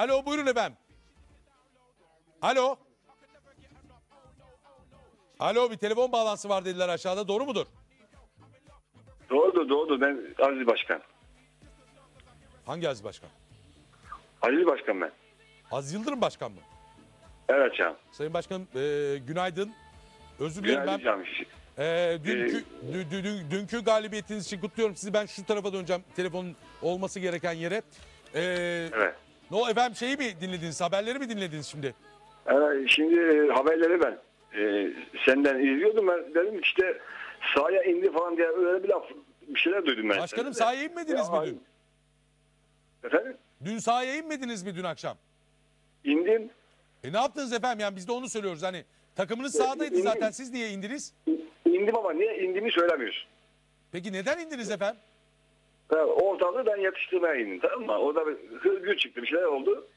Alo buyurun efendim. Alo. Alo bir telefon bağlantısı var dediler aşağıda doğru mudur? Doğrudur doğrudur ben Aziz Başkan. Hangi Aziz Başkan? Aziz Başkan ben. Aziz Yıldırım Başkan mı? Evet canım. Sayın Başkanım e, günaydın. Özür dilerim ben. Canım. e, dünkü, dü- dü- dü- dünkü galibiyetiniz için kutluyorum sizi. Ben şu tarafa döneceğim telefonun olması gereken yere. E, Evet. No efendim şeyi mi dinlediniz? Haberleri mi dinlediniz şimdi? Evet, şimdi e, haberleri ben e, senden izliyordum. Ben dedim işte sahaya indi falan diye öyle bir laf bir şeyler duydum ben. Başkanım sahaya inmediniz Ya, mi dün? Efendim? Dün sahaya inmediniz mi dün akşam? İndim. E ne yaptınız efendim? Yani biz de onu söylüyoruz. Hani takımınız sahadaydı indim. zaten. Siz niye indiniz? İndim ama niye indiğimi söylemiyorsun. Peki neden indiniz efendim? Ortalığı ben yatıştırmaya indim tamam mı? Orada bir hırgür çıktı bir şeyler oldu.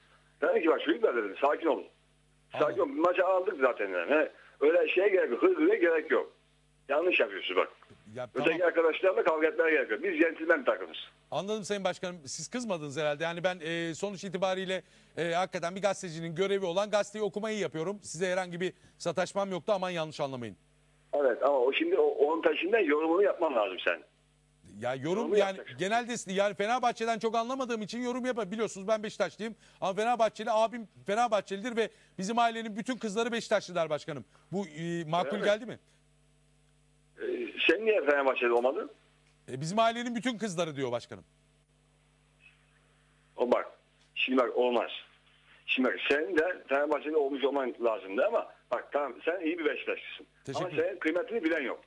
Dedim ki bak çocuklar dedim sakin olun. Sakin olun. Maçı aldık zaten. Yani. Öyle şeye gerek yok. Hırgüre gerek yok. Yanlış yapıyorsun bak. Ya, tamam. Öteki arkadaşlarla kavga etmeye gerek yok. Biz centilmen bir takımız. Anladım Sayın Başkanım. Siz kızmadınız herhalde. Yani ben e, sonuç itibariyle e, hakikaten bir gazetecinin görevi olan gazeteyi okumayı yapıyorum. Size herhangi bir sataşmam yoktu. Aman yanlış anlamayın. Evet ama o şimdi o, onun taşından yorumunu yapman lazım sen. Ya yorum Yorumu yani yapacaksın. genelde yani Fenerbahçe'den çok anlamadığım için yorum yapar. Biliyorsunuz ben Beşiktaşlıyım ama Fenerbahçeli abim Fenerbahçelidir ve bizim ailenin bütün kızları Beşiktaşlılar başkanım. Bu e, makul Evet. geldi mi? Ee, sen niye Fenerbahçeli olmadın? E, bizim ailenin bütün kızları diyor başkanım. O bak. Şimdi bak olmaz. Şimdi bak sen de Fenerbahçeli olmuş olman lazımdı ama bak tamam sen iyi bir Beşiktaşlısın. Ama senin kıymetini bilen yok.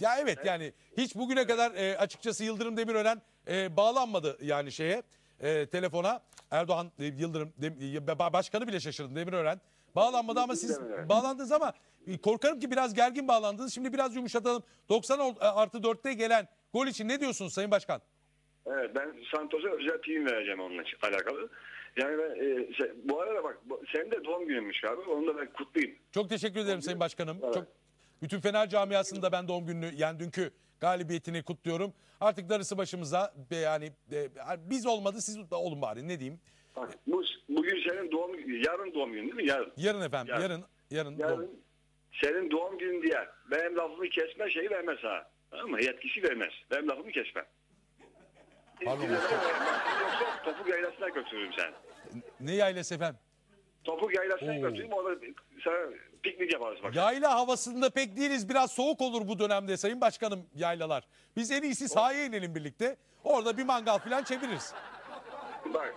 Ya evet yani hiç bugüne kadar e, açıkçası Yıldırım Demirören e, bağlanmadı yani şeye e, telefona. Erdoğan e, Yıldırım Dem- e, ba- başkanı bile şaşırdı Demirören. Bağlanmadı ama siz Demirören. bağlandınız ama e, korkarım ki biraz gergin bağlandınız. Şimdi biraz yumuşatalım. 90 ol- e, artı 4'te gelen gol için ne diyorsunuz Sayın Başkan? Evet ben Santos'a özel prim vereceğim onunla alakalı. Yani ben, e, şey, bu arada bak bu- senin de doğum gününmüş abi. Onu da ben kutlayayım. Çok teşekkür ederim Sayın Başkanım. Evet. Çok bütün Fener camiasında ben doğum gününü yani dünkü galibiyetini kutluyorum. Artık darısı başımıza yani e, biz olmadı siz olun bari ne diyeyim. Bak bu, bugün senin doğum yarın doğum günün değil mi? Yarın. Yarın efendim Yarın. yarın yarın, Yarın doğum- senin doğum günün diye benim lafımı kesme şeyi vermez ha. Mı? Yetkisi vermez. Benim lafımı kesme. Pardon, Yoksa topuk yaylasına götürürüm sen. Ne yaylası efendim? Topuk yaylasına Oo. götüreyim orada sana piknik yaparız bak. Yayla havasında pek değiliz. Biraz soğuk olur bu dönemde Sayın Başkanım yaylalar. Biz en iyisi sahaya inelim birlikte. Orada bir mangal falan çeviririz. Bak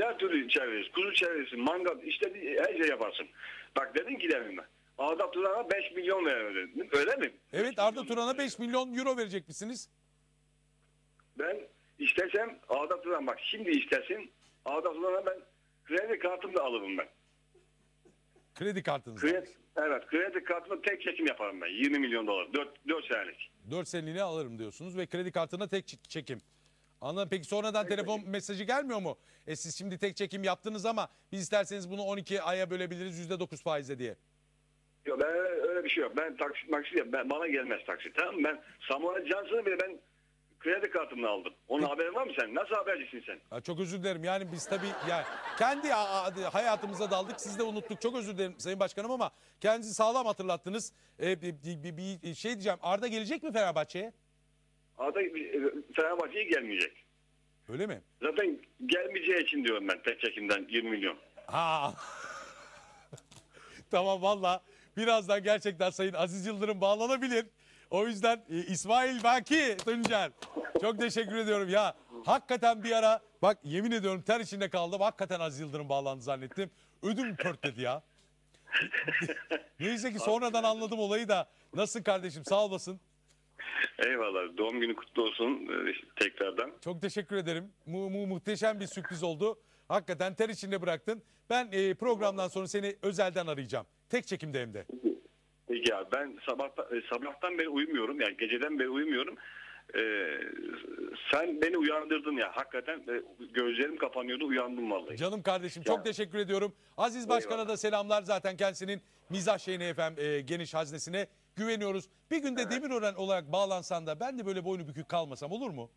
her türlü çeviririz. Kuzu çevirirsin, mangal işte her şey yaparsın. Bak dedin ki demin ben. Arda Turan'a 5 milyon verir dedin. Öyle mi? Evet Arda Turan'a 5 milyon euro verecek misiniz? Ben istesem Arda Turan bak şimdi istesin Arda Turan'a ben kredi kartımı da alırım ben. Kredi kartınızı. Kredi, evet kredi kartımı tek çekim yaparım ben. 20 milyon dolar. 4, 4 senelik. 4 seneliğine alırım diyorsunuz ve kredi kartına tek çek- çekim. Anladım. Peki sonradan telefon mesajı gelmiyor mu? E siz şimdi tek çekim yaptınız ama biz isterseniz bunu 12 aya bölebiliriz %9 faizle diye. Yok ben öyle, bir şey yok. Ben taksit maksit yap. Ben, bana gelmez taksit. Tamam? Ben Samuel Johnson'ı bile ben kredi kartımla aldım. Onun haberin var mı sen? Nasıl habercisin sen? Ya çok özür dilerim. Yani biz tabii ya kendi hayatımıza daldık. Siz de unuttuk. Çok özür dilerim Sayın Başkanım ama kendinizi sağlam hatırlattınız. Ee, bir, bir- bir şey diyeceğim. Arda gelecek mi Fenerbahçe'ye? Arda e, Fenerbahçe'ye gelmeyecek. Öyle mi? Zaten gelmeyeceği için diyorum ben tek çekimden 20 milyon. Ha. tamam valla. Birazdan gerçekten Sayın Aziz Yıldırım bağlanabilir. O yüzden e, İsmail Baki Tuncer. Çok teşekkür ediyorum ya. Hakikaten bir ara bak yemin ediyorum ter içinde kaldım. Hakikaten Aziz Yıldırım bağlandı zannettim. Ödüm pörtledi ya. Neyse ki sonradan anladım olayı da. Nasılsın kardeşim sağ olasın. Eyvallah. Doğum günü kutlu olsun e, tekrardan. Çok teşekkür ederim. Mu, mu- muhteşem bir sürpriz oldu. Hakikaten ter içinde bıraktın. Ben e, programdan sonra seni özelden arayacağım. Tek çekimde hem de. Peki abi ben sabahta, e, sabahtan beri uyumuyorum. Yani geceden beri uyumuyorum. Ee, sen beni uyandırdın ya. Hakikaten e, gözlerim kapanıyordu uyandım vallahi. Canım kardeşim çok Ya. teşekkür ediyorum. Aziz Başkan'a Eyvallah. da selamlar. Zaten kendisinin mizah şeyine efendim e, geniş haznesine güveniyoruz. Bir günde Demirören olarak bağlansan da ben de böyle boynu bükük kalmasam olur mu?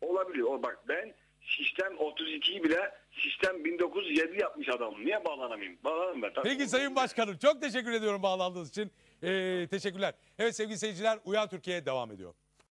Olabiliyor. O bak ben sistem 32'yi bile sistem 1907 yapmış adam. Niye bağlanamayayım? Bağlanırım ben. tabii. Peki Sayın Başkanım çok teşekkür ediyorum bağlandığınız için. Ee, teşekkürler. Evet sevgili seyirciler Uyan Türkiye devam ediyor.